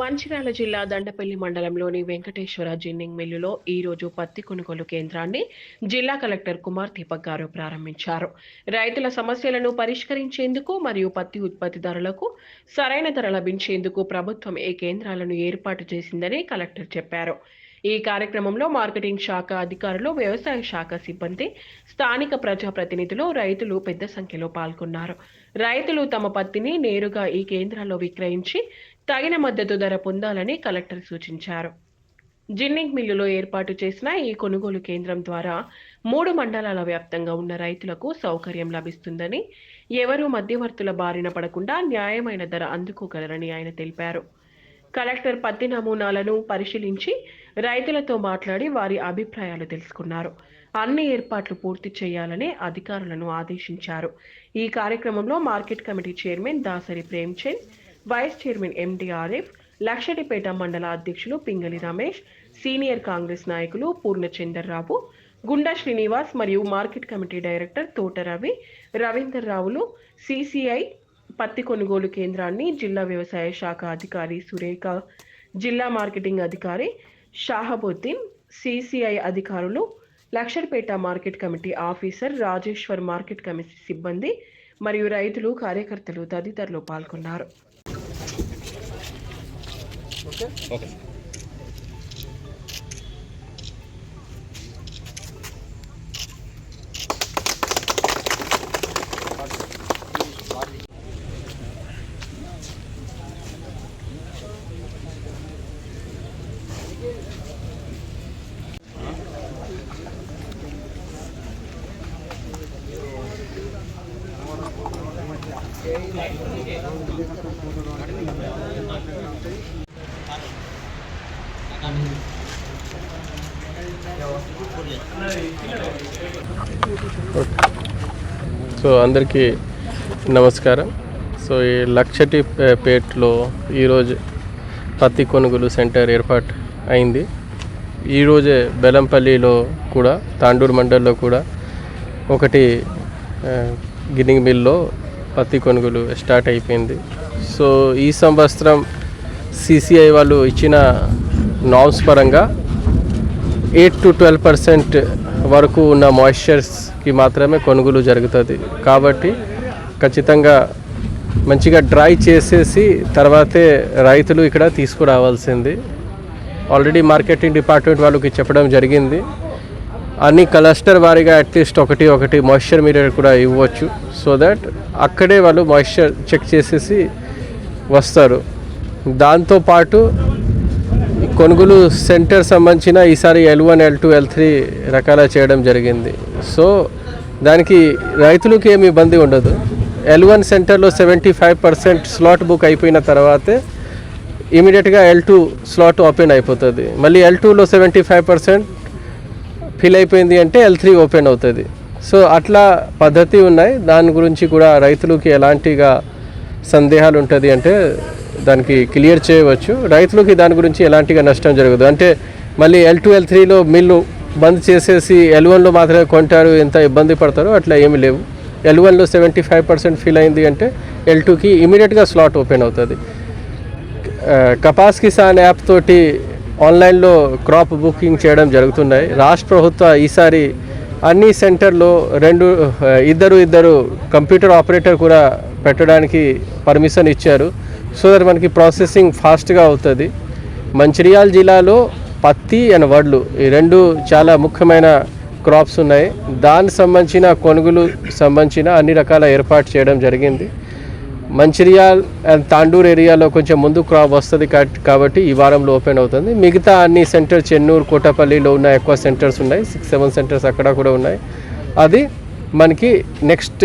మంచిర్యాల జిల్లా దండపల్లి మండలంలోని వెంకటేశ్వర జిన్నింగ్ మిల్లులో ఈ రోజు పత్తి కొనుగోలు కేంద్రాన్ని జిల్లా కలెక్టర్ కుమార్ దీపక్ గారు ప్రారంభించారు. రైతుల సమస్యలను పరిష్కరించేందుకు మరియు పత్తి ఉత్పత్తిదారులకు సరైన ధర లభించేందుకు ప్రభుత్వం ఈ కేంద్రాలను ఏర్పాటు చేసిందని కలెక్టర్ చెప్పారు. ఈ కార్యక్రమంలో మార్కెటింగ్ శాఖ అధికారులు వ్యవసాయ శాఖ సిబ్బంది స్థానిక ప్రజాప్రతినిధులు రైతులు పెద్ద సంఖ్యలో పాల్గొన్నారు. రైతులు తమ పత్తిని నేరుగా ఈ కేంద్రాల్లో విక్రయించి తగిన మద్దతు ధర పొందాలని కలెక్టర్ సూచించారు. జిన్నింగ్ మిల్లులో ఏర్పాటు చేసిన ఈ కొనుగోలు కేంద్రం ద్వారా మూడు మండలాల వ్యాప్తంగా ఉన్న రైతులకు సౌకర్యం లభిస్తుందని ఎవరూ మధ్యవర్తుల బారిన పడకుండా న్యాయమైన ధర అందుకోగలరని ఆయన తెలిపారు. కలెక్టర్ పత్తి నమూనాలను పరిశీలించి రైతులతో మాట్లాడి వారి అభిప్రాయాలు తెలుసుకున్నారు. అన్ని ఏర్పాట్లు పూర్తి చేయాలని అధికారులను ఆదేశించారు. ఈ కార్యక్రమంలో market committee chairman Dasari Premchand vice chairman MD Arif Luxettipet మండల అధ్యక్షులు పింగళి రమేష్ సీనియర్ కాంగ్రెస్ నాయకులు పూర్ణచందర్రావు గుండా శ్రీనివాస్ మరియు మార్కెట్ కమిటీ డైరెక్టర్ తోట రవి రవీందర్ రావులు సిసిఐ పత్తి కొనుగోలు కేంద్రాన్ని జిల్లా వ్యవసాయ శాఖ అధికారి సురేఖ జిల్లా మార్కెటింగ్ అధికారి షాహబుద్దీన్ సిసిఐ అధికారులు Luxettipet market committee officer Rajeshwar market committee సిబ్బంది మరియు రైతులు కార్యకర్తలు తదితరులు పాల్గొన్నారు. Okay okay Gracias. సో అందరికీ నమస్కారం. సో ఈ లక్షటి పేటలో పేట్లో ఈరోజు పత్తి కొనుగోలు సెంటర్ ఏర్పాటు అయింది. ఈరోజే బెలంపల్లిలో కూడా తాండూరు మండల్లో కూడా ఒకటి గిన్నింగ్ మిల్లో పత్తి కొనుగోలు స్టార్ట్ అయిపోయింది. సో ఈ సంవత్సరం సిసిఐ వాళ్ళు ఇచ్చిన నామ్స్ పరంగా ఎయిట్ టు ట్వెల్వ్ పర్సెంట్ వరకు ఉన్న మాయిశ్చర్స్కి మాత్రమే కొనుగోలు జరుగుతుంది. కాబట్టి ఖచ్చితంగా మంచిగా డ్రై చేసేసి తర్వాతే రైతులు ఇక్కడ తీసుకురావాల్సింది. ఆల్రెడీ మార్కెటింగ్ డిపార్ట్మెంట్ వాళ్ళకి చెప్పడం జరిగింది. అన్ని క్లస్టర్ వారీగా అట్లీస్ట్ ఒకటి ఒకటి మాయిశ్చర్ మీటర్ కూడా ఇవ్వచ్చు. సో దట్ అక్కడే వాళ్ళు మాయిశ్చర్ చెక్ చేసేసి వస్తారు. దాంతోపాటు కొనుగోలు సెంటర్ సంబంధించిన ఈసారి L one L two L three రకాల చేయడం జరిగింది. సో దానికి రైతులకు ఏమి ఇబ్బంది ఉండదు. ఎల్ వన్ సెంటర్లో seventy five percent slot book అయిపోయిన తర్వాతే ఇమీడియట్గా ఎల్ టూ స్లాట్ ఓపెన్ అయిపోతుంది. మళ్ళీ ఎల్ టూలో సెవెంటీ ఫైవ్ పర్సెంట్ ఫిల్ అయిపోయింది అంటే ఎల్ త్రీ ఓపెన్ అవుతుంది. సో అట్లా పద్ధతి ఉన్నాయి. దాని గురించి కూడా రైతులకి ఎలాంటిగా సందేహాలు ఉంటుంది అంటే దానికి క్లియర్ చేయవచ్చు. రైతులకి దాని గురించి ఎలాంటిగా నష్టం జరగదు. అంటే మళ్ళీ ఎల్ టూ ఎల్ త్రీలో మిల్లు బంద్ చేసేసి ఎల్ వన్లో మాత్రమే కొంటారు ఎంత ఇబ్బంది పడతారో అట్లా ఏమి లేవు. ఎల్ వన్లో సెవెంటీ ఫైవ్ పర్సెంట్ ఫిల్ అయింది అంటే ఎల్ టూకి ఇమీడియట్గా స్లాట్ ఓపెన్ అవుతుంది. కపాస్ కిసాన్ యాప్ తోటి ఆన్లైన్లో క్రాప్ బుకింగ్ చేయడం జరుగుతున్నాయి. రాష్ట్ర ప్రభుత్వ ఈసారి అన్ని సెంటర్లో రెండు ఇద్దరు ఇద్దరు కంప్యూటర్ ఆపరేటర్ కూడా పెట్టడానికి పర్మిషన్ ఇచ్చారు. సో దట్ మనకి ప్రాసెసింగ్ ఫాస్ట్గా అవుతుంది. మంచిర్యాల జిల్లాలో పత్తి అండ్ వడ్లు ఈ రెండు చాలా ముఖ్యమైన క్రాప్స్ ఉన్నాయి. దానికి సంబంధించిన కొనుగోలు సంబంధించిన అన్ని రకాల ఏర్పాటు చేయడం జరిగింది. మంచిర్యాల్ అండ్ తాండూర్ ఏరియాలో కొంచెం ముందు క్రాప్ వస్తుంది కాబట్టి ఈ వారంలో ఓపెన్ అవుతుంది. మిగతా అన్ని సెంటర్ చెన్నూరు కోటపల్లిలో ఉన్న ఎక్కువ సెంటర్స్ ఉన్నాయి. సిక్స్ సెవెన్ సెంటర్స్ అక్కడ కూడా ఉన్నాయి. అది మనకి నెక్స్ట్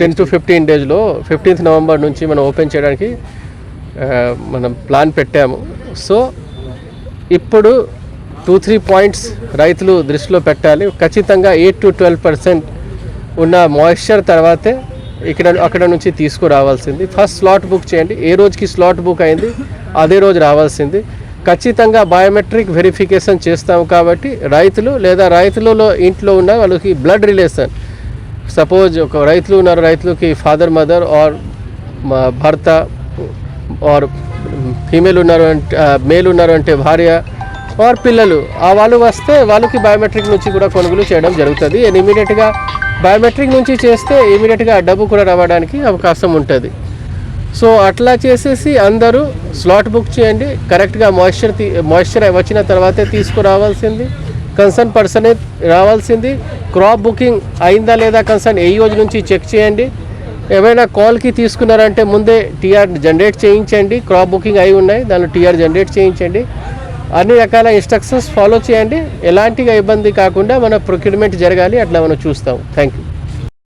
టెన్ టు ఫిఫ్టీన్ డేస్లో ఫిఫ్టీన్త్ నవంబర్ నుంచి మనం ఓపెన్ చేయడానికి మనం ప్లాన్ పెట్టాము. సో ఇప్పుడు టూ త్రీ పాయింట్స్ రైతులు దృష్టిలో పెట్టాలి. ఖచ్చితంగా ఎయిట్ టు ట్వెల్వ్ పర్సెంట్ ఉన్న మాయిశ్చర్ తర్వాతే ఇక్కడ అక్కడ నుంచి తీసుకురావాల్సింది. ఫస్ట్ స్లాట్ బుక్ చేయండి. ఏ రోజుకి స్లాట్ బుక్ అయింది అదే రోజు రావాల్సింది. ఖచ్చితంగా బయోమెట్రిక్ వెరిఫికేషన్ చేస్తాము కాబట్టి రైతులు లేదా రైతులలో ఇంట్లో ఉన్న వాళ్ళకి బ్లడ్ రిలేషన్ సపోజ్ ఒక రైతులు ఉన్నారు రైతులకి ఫాదర్ మదర్ ఆర్ భర్త ఆర్ ఫీమేల్ ఉన్నారు అంటే మేల్ ఉన్నారు అంటే భార్య ఆర్ పిల్లలు ఆ వాళ్ళు వస్తే వాళ్ళకి బయోమెట్రిక్ నుంచి కూడా కొనుగోలు చేయడం జరుగుతుంది. అండ్ ఇమీడియట్గా బయోమెట్రిక్ నుంచి చేస్తే ఇమీడియట్గా డబ్బు కూడా రావడానికి అవకాశం ఉంటుంది. సో అట్లా చేసేసి అందరూ స్లాట్ బుక్ చేయండి. కరెక్ట్గా మాయిశ్చర్ తీ మాయిశ్చర్ వచ్చిన తర్వాతే తీసుకురావాల్సింది. కన్సర్న్ పర్సనే రావాల్సింది. క్రాప్ బుకింగ్ అయిందా లేదా కన్సర్న్ ఏ రోజు నుంచి చెక్ చేయండి. ఏమైనా కాల్కి తీసుకున్నారంటే ముందే టీఆర్ జనరేట్ చేయించండి. క్రాప్ బుకింగ్ అయి ఉన్నాయి దానిలో టీఆర్ జనరేట్ చేయించండి. అన్ని రకాల ఇన్స్ట్రక్షన్స్ ఫాలో చేయండి. ఎలాంటి ఇబ్బంది కాకుండా మన ప్రొక్యూర్మెంట్ జరగాలి అట్లా మనం చూస్తాం. Thank you